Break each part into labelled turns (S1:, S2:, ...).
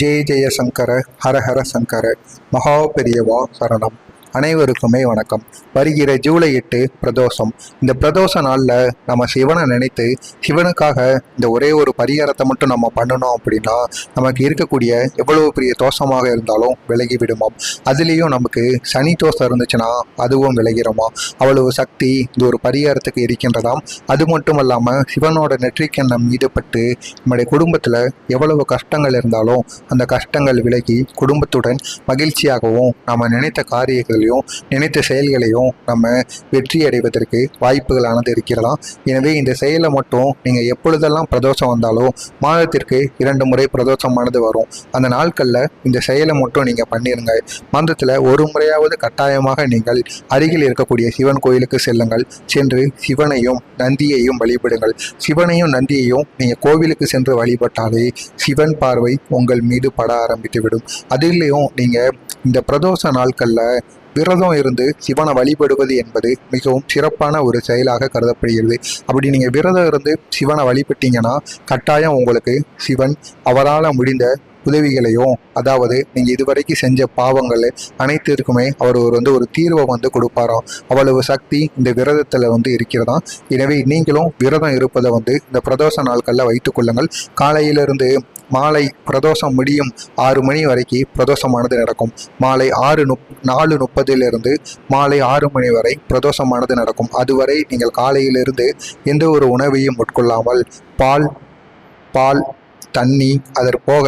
S1: ஜெய ஜெய சங்கர சங்கர மகா பெரியவா சரணம். அனைவருக்குமே வணக்கம். வருகிற ஜூலை எட்டு பிரதோஷம். இந்த பிரதோஷ நாளில் நம்ம சிவனை நினைத்து சிவனுக்காக இந்த ஒரே ஒரு பரிகாரத்தை மட்டும் நம்ம பண்ணணும் அப்படின்னா நமக்கு இருக்கக்கூடிய எவ்வளவு பெரிய தோஷமாக இருந்தாலும் விலகி விடுமாம். அதுலேயும் நமக்கு சனி தோஷம் இருந்துச்சுன்னா அதுவும் விலகிடுமா அவ்வளவு சக்தி இந்த ஒரு பரிகாரத்துக்கு இருக்கின்றதாம். அது மட்டும் இல்லாமல் சிவனோட நெற்றிக்கண்ணம் ஈடுபட்டு நம்முடைய குடும்பத்தில் எவ்வளவு கஷ்டங்கள் இருந்தாலும் அந்த கஷ்டங்கள் விலகி குடும்பத்துடன் மகிழ்ச்சியாகவும் நம்ம நினைத்த காரியங்கள் எண்ணங்களையும் நினைத்த செயல்களையும் நம்ம வெற்றி அடைவதற்கு வாய்ப்புகளானது இருக்கிறதாம் எனவே இந்த செயலை மட்டும் நீங்கள் எப்பொழுதெல்லாம் பிரதோஷம் வந்தாலும் மாதத்திற்கு இரண்டு முறை பிரதோஷமானது வரும். அந்த நாட்களில் இந்த செயலை மட்டும் நீங்கள் பண்ணிடுங்க மாதத்தில் ஒரு முறையாவது கட்டாயமாக நீங்கள் அருகில் இருக்கக்கூடிய சிவன் கோயிலுக்கு செல்லுங்கள். சென்று சிவனையும் நந்தியையும் வழிபடுங்கள். சிவனையும் நந்தியையும் நீங்கள் கோவிலுக்கு சென்று வழிபட்டாலே சிவன் பார்வை உங்கள் மீது பட ஆரம்பித்து விடும் அதிலையும் நீங்கள் இந்த பிரதோஷ நாட்களில் விரதம் இருந்து சிவனை வழிபடுவது என்பது மிகவும் சிறப்பான ஒரு செயலாக கருதப்படுகிறது. அப்படி நீங்கள் விரதம் இருந்து சிவனை வழிபட்டீங்கன்னா கட்டாயம் உங்களுக்கு சிவன் அவரால் முடிந்த உதவிகளையும் அதாவது நீங்கள் இதுவரைக்கும் செஞ்ச பாவங்கள் அனைத்திற்குமே அவர் ஒரு வந்து ஒரு தீர்வை வந்து கொடுப்பாராம். அவ்வளவு சக்தி இந்த விரதத்தில் வந்து இருக்கிறதா எனவே நீங்களும் விரதம் இருப்பதை வந்து இந்த பிரதோஷ நாட்களில் வைத்துக் கொள்ளுங்கள். காலையிலிருந்து மாலை பிரதோஷம் முடியும் ஆறு மணி வரைக்கும் பிரதோஷமானது நடக்கும். மாலை ஆறு முப் நாலு முப்பதிலிருந்து மாலை ஆறு மணி வரை பிரதோஷமானது நடக்கும். அதுவரை நீங்கள் காலையிலிருந்து எந்த ஒரு உணவையும் உட்கொள்ளாமல் பால் பால் தண்ணி அதற்போக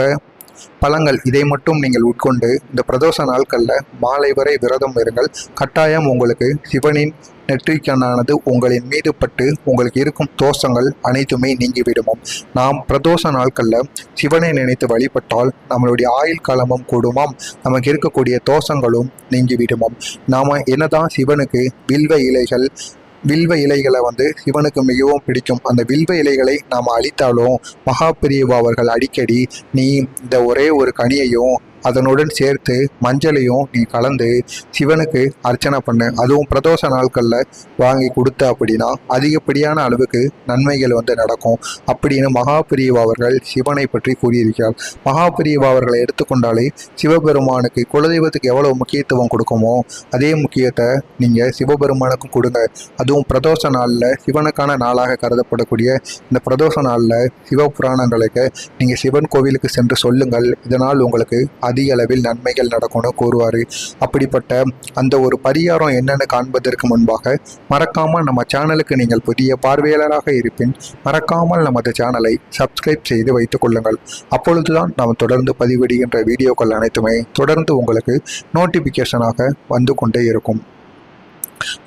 S1: பழங்கள். இதை மட்டும் நீங்கள் உட்கொண்டு இந்த பிரதோஷ நாட்களில் மாலை வரை விரதம் இருங்கள். கட்டாயம் உங்களுக்கு சிவனின் நெற்றிக்கண்ணானது உங்களின் மீது பட்டு உங்களுக்கு இருக்கும் தோஷங்கள் அனைத்துமே நீங்கிவிடுமாம். நாம் பிரதோஷ நாட்களில் சிவனை நினைத்து வழிபட்டால் நம்மளுடைய ஆயுள் காலமும் கூடுமாம். நமக்கு இருக்கக்கூடிய தோஷங்களும் நீங்கிவிடுமாம். நாம் என்னதான் சிவனுக்கு வில்வ இலைகள் வில்வ இலைகளை வந்து இவனுக்கு மிகவும் பிடிக்கும். அந்த வில்வ இலைகளை நாம் அழித்தாலும் மகா அவர்கள் அடிக்கடி நீ இந்த ஒரே ஒரு கனியையும் அதனுடன் சேர்த்து மஞ்சளையும் நீ கலந்து சிவனுக்கு அர்ச்சனை பண்ணு. அதுவும் பிரதோஷ நாட்களில் வாங்கி கொடுத்த அப்படின்னா அதிகப்படியான அளவுக்கு நன்மைகள் வந்து நடக்கும். அப்படின்னு மகாபிரியவா அவர்கள் சிவனை பற்றி கூறியிருக்கிறார். மகாபிரியவா அவர்களை எடுத்துக்கொண்டாலே சிவபெருமானுக்கு குலதெய்வத்துக்கு எவ்வளவு முக்கியத்துவம் கொடுக்குமோ அதே முக்கியத்தை நீங்கள் சிவபெருமானுக்கும் கொடுங்க. அதுவும் பிரதோஷ நாளில் சிவனுக்கான நாளாக கருதப்படக்கூடிய இந்த பிரதோஷ நாளில் சிவ புராணங்களுக்கு நீங்கள் சிவன் கோவிலுக்கு சென்று சொல்லுங்கள். இதனால் உங்களுக்கு அதிக அதிக அளவில் நன்மைகள் நடக்கும்னு கூறுவார். அப்படிப்பட்ட அந்த ஒரு பரிகாரம் என்னென்னு காண்பதற்கு முன்பாக மறக்காமல் நம்ம சேனலுக்கு நீங்கள் புதிய பார்வையாளராக இருப்பின் மறக்காமல் நமது சேனலை சப்ஸ்கிரைப் செய்து வைத்துக் கொள்ளுங்கள். அப்பொழுதுதான் நாம் தொடர்ந்து பதிவிடுகின்ற வீடியோக்கள் அனைத்துமே தொடர்ந்து உங்களுக்கு நோட்டிஃபிகேஷனாக வந்து கொண்டே இருக்கும்.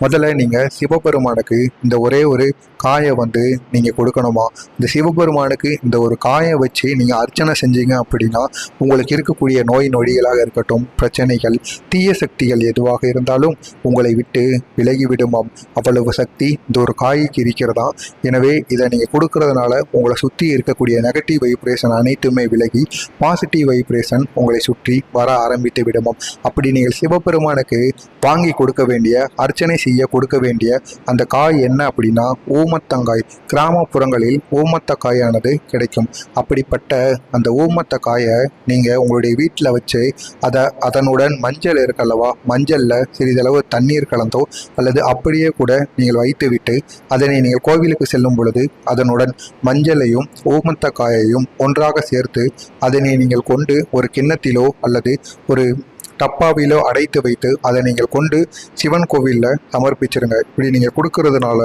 S1: முதல்ல நீங்கள் சிவபெருமானுக்கு இந்த ஒரே ஒரு காயை வந்து நீங்கள் கொடுக்கணுமா? இந்த சிவபெருமானுக்கு இந்த ஒரு காயை வச்சு நீங்கள் அர்ச்சனை செஞ்சீங்க அப்படின்னா உங்களுக்கு இருக்கக்கூடிய நோய் நொடிகளாக இருக்கட்டும் பிரச்சனைகள் தீய சக்திகள் எதுவாக இருந்தாலும் உங்களை விட்டு விலகி விடுமாம் அவ்வளவு சக்தி இந்த ஒரு காய்க்கு இருக்கிறதா? எனவே இதை நீங்கள் கொடுக்கறதுனால உங்களை சுற்றி இருக்கக்கூடிய நெகட்டிவ் வைப்ரேஷன் அனைத்துமே விலகி பாசிட்டிவ் வைப்ரேஷன் உங்களை சுற்றி வர ஆரம்பித்து விடுமாம் அப்படி நீங்கள் சிவபெருமானுக்கு வாங்கி கொடுக்க வேண்டிய அர்ச்சனை செய்ய கொடுக்க வேண்டிய அந்த காய் என்ன அப்படின்னா ஊமத்தங்காய் கிராமப்புறங்களில் ஊமத்தக்காயானது கிடைக்கும். அப்படிப்பட்ட அந்த ஊமத்தக்காயை நீங்கள் உங்களுடைய வீட்டில் வச்சு அதை அதனுடன் மஞ்சள் இருக்கல்லவா? மஞ்சளில் சிறிதளவு தண்ணீர் கலந்தோ அல்லது அப்படியே கூட நீங்கள் வைத்துவிட்டு அதனை நீங்கள் கோவிலுக்கு செல்லும் பொழுது அதனுடன் மஞ்சளையும் ஊமத்தக்காயையும் ஒன்றாக சேர்த்து அதனை நீங்கள் கொண்டு ஒரு கிண்ணத்திலோ அல்லது ஒரு டப்பாவிலோ அடைத்து வைத்து அதை நீங்கள் கொண்டு சிவன் கோவிலில் சமர்ப்பிச்சிருங்க. இப்படி நீங்கள் கொடுக்கறதுனால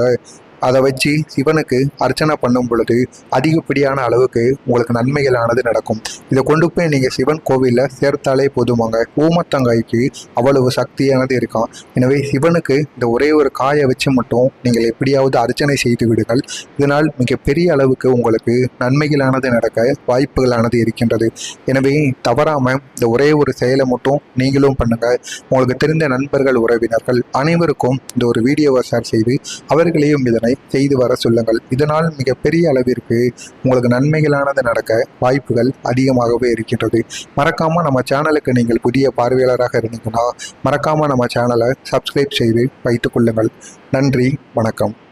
S1: அதை வச்சு சிவனுக்கு அர்ச்சனை பண்ணும் பொழுது அதிகப்படியான அளவுக்கு உங்களுக்கு நன்மைகளானது நடக்கும். இதை கொண்டு போய் நீங்கள் சிவன் கோவிலில் சேர்த்தாலே போதுமாங்க. ஊமத்தங்காய்க்கு அவ்வளவு சக்தியானது இருக்கான் எனவே சிவனுக்கு இந்த ஒரே ஒரு காயை வச்சு மட்டும் நீங்கள் எப்படியாவது அர்ச்சனை செய்து விடுங்கள். இதனால் மிகப்பெரிய அளவுக்கு உங்களுக்கு நன்மைகளானது நடக்க வாய்ப்புகளானது இருக்கின்றது. எனவே தவறாமல் இந்த ஒரே ஒரு செயலை மட்டும் நீங்களும் பண்ணுங்கள் உங்களுக்கு தெரிந்த நண்பர்கள் உறவினர்கள் அனைவருக்கும் இந்த ஒரு வீடியோவை ஷேர் செய்து அவர்களையும் இதனை செய்து வர சொல்லுங்கள். இதனால் மிகப்பெரிய அளவிற்கு உங்களுக்கு நன்மைகளானது நடக்க வாய்ப்புகள் அதிகமாகவே இருக்கின்றது. மறக்காம நம்ம சேனலுக்கு நீங்கள் புதிய பார்வையாளராக இருந்தீங்கன்னா மறக்காம நம்ம சேனலை சப்ஸ்கிரைப் செய்து வைத்துக் கொள்ளுங்கள். நன்றி வணக்கம்.